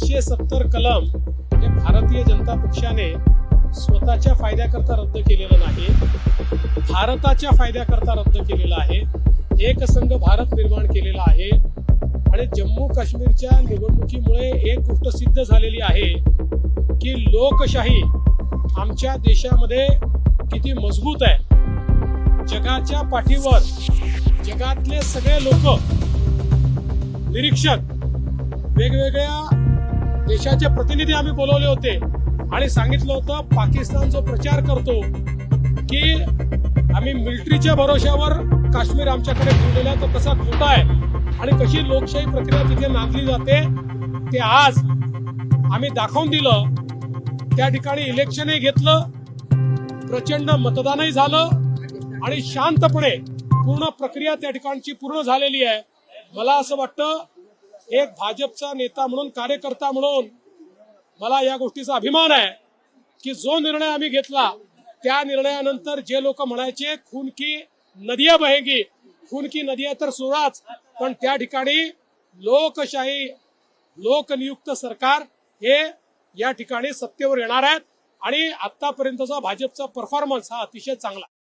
तीनशे सत्तर कलम हे भारतीय जनता पक्षाने स्वतःच्या फायद्याकरता रद्द केलेलं नाही. भारताच्या फायद्याकरता रद्द केलेलं आहे. एक संघ भारत निर्माण केलेला आहे. आणि जम्मू काश्मीरच्या निवडणुकीमुळे एक गोष्ट सिद्ध झालेली आहे की लोकशाही आमच्या देशामध्ये किती मजबूत आहे. जगाच्या पाठीवर जगातले सगळे लोक निरीक्षक वेगवेगळ्या देशाचे प्रतिनिधी आम्ही बोलवले होते. आणि सांगितलं होतं पाकिस्तान जो प्रचार करतो की आम्ही मिलिटरीच्या भरोश्यावर काश्मीर आमच्याकडे ठेवलेला आहे, तो कसा खोटा आहे. आणि कशी लोकशाही प्रक्रिया तिथे नांदली जाते ते आज आम्ही दाखवून दिलं. त्या ठिकाणी इलेक्शनही घेतलं प्रचंड मतदानही झालं आणि शांतपणे पूर्ण प्रक्रिया त्या ठिकाणची पूर्ण झालेली आहे. मला असं वाटतं एक भाजपचा नेता म्हणून कार्यकर्ता म्हणून मला या गोष्टीचा अभिमान आहे की जो निर्णय आम्ही घेतला त्या निर्णयानंतर जे लोक म्हणायचे खून की नदिया बहेगी खून की नदिया तर सुराच पण त्या ठिकाणी लोकशाही लोकनियुक्त सरकार हे या ठिकाणी सत्तेवर येणार आहेत आणि आतापर्यंतचा भाजपचा परफॉर्मन्स हा अतिशय चांगला आहे.